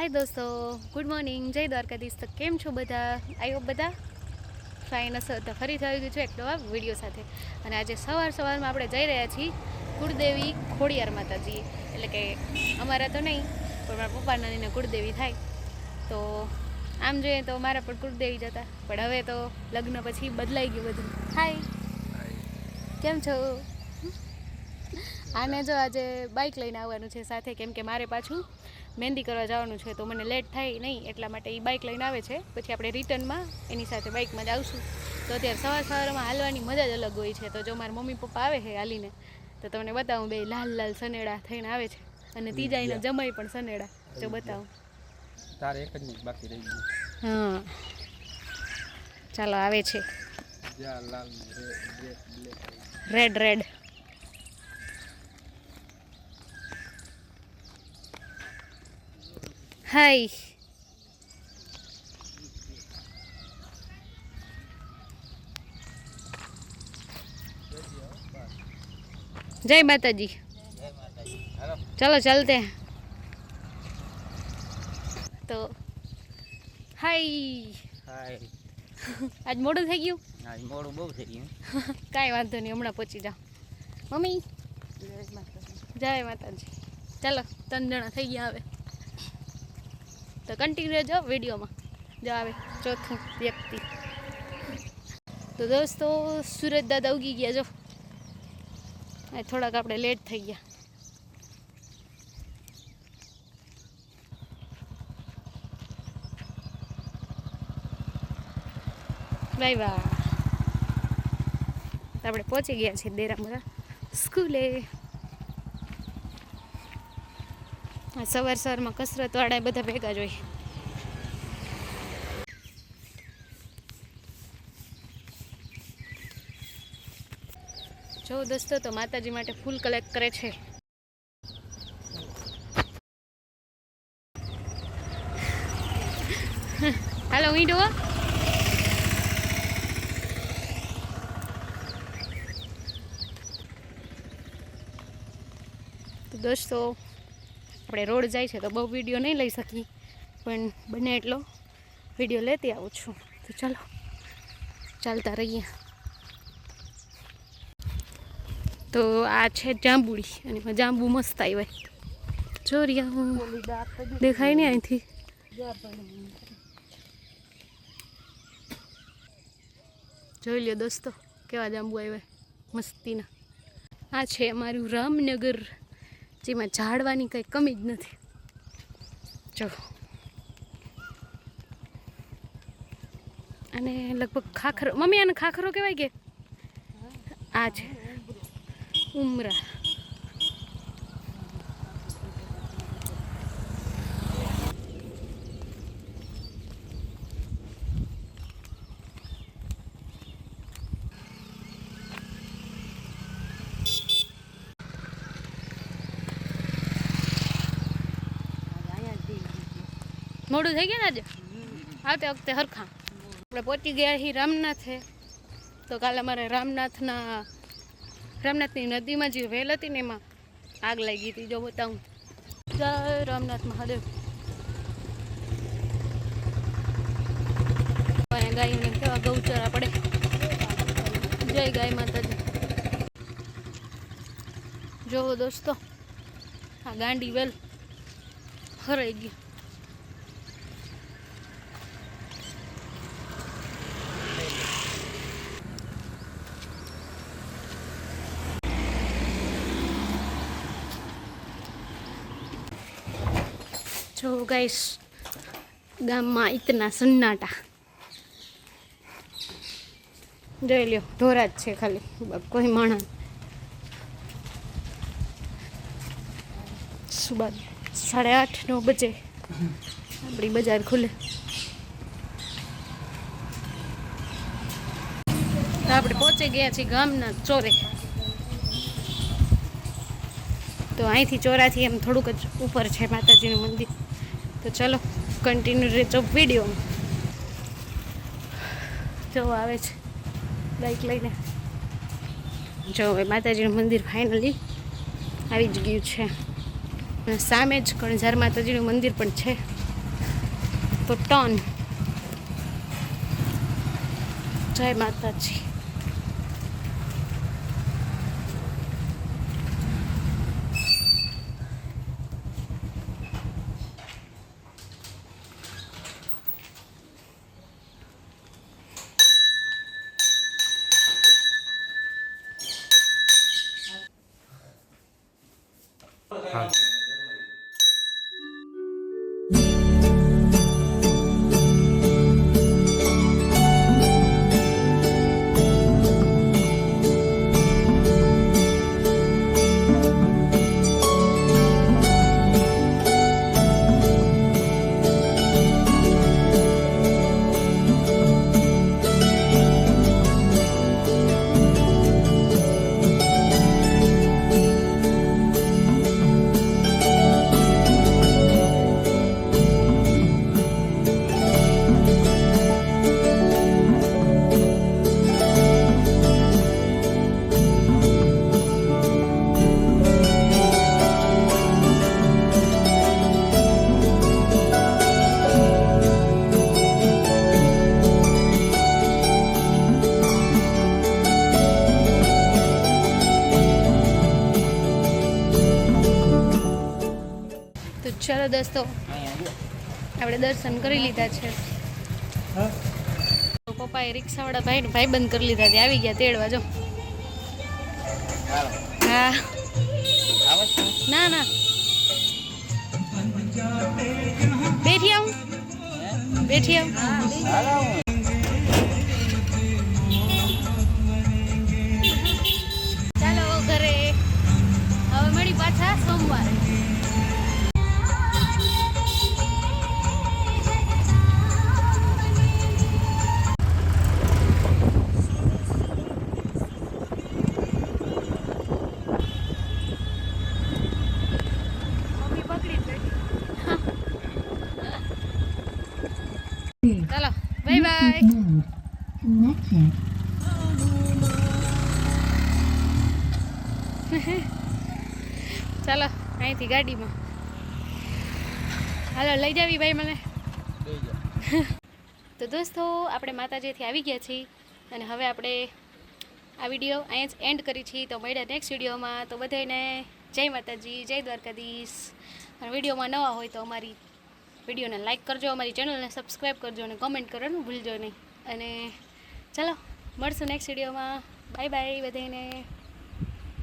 હાય દોસ્તો. Good morning જય દ્વારકાધીશ. તો કેમ છો બધા? આવ્યો બધા ફાઇન હશે. તો ફરી થઈ ગયું છું એક નવા વીડિયો સાથે. અને આજે સવાર સવારમાં આપણે જઈ રહ્યા છીએ કુળદેવી ખોડિયાર માતાજી. એટલે કે અમારા તો નહીં, પણ મારા પપ્પા નાનીને કુળદેવી થાય. તો આમ જોઈએ તો મારા પણ કુળદેવી જતા પણ હવે તો લગ્ન પછી બદલાઈ ગયું બધું. હાય કેમ છો? આને જો આજે બાઇક લઈને આવવાનું છે સાથે. કેમ કે મારે પાછું મહેંદી કરવા જવાનું છે તો મને લેટ થાય નહીં એટલા માટે એ બાઇક લઈને આવે છે. પછી આપણે રિટર્નમાં એની સાથે બાઇકમાં જ આવશું. તો અત્યારે સવાર સવારમાં હાલવાની મજા જ અલગ હોય છે. તો જો મારા મમ્મી પપ્પા આવે છે હાલીને તો તમને બતાવું બે લાલ લાલ સનેડા થઈને આવે છે. અને ત્રીજાઈનો જમાઈ પણ સનેડા. જો બતાવું. તારે એક જ બાકી રહી ગયું. હા. ચાલો આવે છે. રેડ રેડ હાય જય માતાજી ચલો ચલતે हैं। તો હાય હાય આજ મોડું થઈ ગયું? આજ મોડું બહુ થઈ ગયું. કાંઈ વાંધો નહીં હમણાં પહોંચી જાઓ. મમ્મી? જય માતાજી. ચાલો ત્રણ જણા થઈ ગયા હવે. તો કન્ટિન્યુ રહેજો વિડીયોમાં. જો આવે ચોથું વ્યક્તિ. તો દોસ્તો, સુરજ દાદા ઉગી ગયા જો. થોડાક આપણે લેટ થઈ ગયા. Bye bye. આપણે પહોંચી ગયા છીએ દેરામરા સ્કૂલે આ સવાર સવારમાં કસરતવાળા બધા ભેગા જોઈએ જો દોસ્તો, તો માતાજી માટે ફૂલ કલેક્ટ કરે છે. હાલો ઈંડો. તો દોસ્તો આપણે રોડ જાય છે તો બહુ વીડિયો નહીં લઈ શકી પણ બને એટલો વીડિયો લેતી આવું છું. તો ચાલો, ચાલતા રહીએ. તો આ છે જાંબુડી, અને જાંબુ મસ્ત આવ્યા. જો રિયા દેખાય ને અહીંથી. જોઈ લ્યો દોસ્તો, કેવા જાંબુ આવ્યા, મસ્તીના. આ છે અમારું રામનગર જેમાં ઝાડવાની કંઈ કમી જ નથી. જો. અને લગભગ ખાખરો, મમ્મી આને ખાખરો કહેવાય કે? આ છે. ઉમરા. મોડું થઈ ગયું ને આજે? આવતે વખતે હરખા. આપણે પહોંચી ગયા અહીં રામનાથે. તો કાલે અમારે રામનાથના, રામનાથની નદીમાં જે વેલ હતી ને એમાં આગ લાગી હતી, જો બતાવું. જય રામનાથ મહાદેવ. ગાયને કેવા ગૌચરા પડે. જય ગાય માતાજી. જોવો દોસ્તો, આ ગાંડી વેલ હરાઈ ગઈ. જો ગાઈશ ગામમાં ઇતના સન્નાટા. જોઈ લ્યો ઢોરા જ છે ખાલી કોઈ માણસ. સુબહ સાડા આઠ, નવ બજે. આપણી બજાર ખુલે. આપણે પહોંચી ગયા છીએ ગામના ચોરે. તો અહીંથી ચોરાથી એમ થોડુંક જ ઉપર છે માતાજીનું મંદિર. તો ચલો કન્ટિન્યુ રહેજો વીડિયો જો આવે છે બાઈક લઈને. જો હવે માતાજીનું મંદિર ફાઇનલી આવી જ ગયું છે. અને સામે જ કણઝાર માતાજીનું મંદિર પણ છે. તો ટર્ન જય માતાજી. હા ચલો દોસ્તો. આપણે દર્શન કરી લીધા છે. પપ્પાએ રિક્ષાવાળા ભાઈને ભાઈ બંધ કરી લીધા તે આવી ગયા, તેડવા, જો. હા. ના ના. બેઠી આવું. બેઠી આવું. ચાલો, અહીંથી ગાડીમાં. હાલો, લઈ જાવી ભાઈ મને. તો દોસ્તો, આપણે માતાજીથી આવી ગયા છીએ અને હવે આપણે આ વીડિયો અહીંયા જ એન્ડ કરી છીએ. તો મળ્યા નેક્સ્ટ વિડીયોમાં. તો બધાને જય માતાજી, જય દ્વારકાધીશ. અને વિડીયોમાં નવા હોય તો અમારી વિડીયોને લાઇક કરજો, અમારી ચેનલને સબસ્ક્રાઈબ કરજો અને કમેન્ટ કરવાનું ભૂલજો નહીં. અને ચાલો મળશું નેક્સ્ટ વિડીયોમાં બાય બાય બધાને.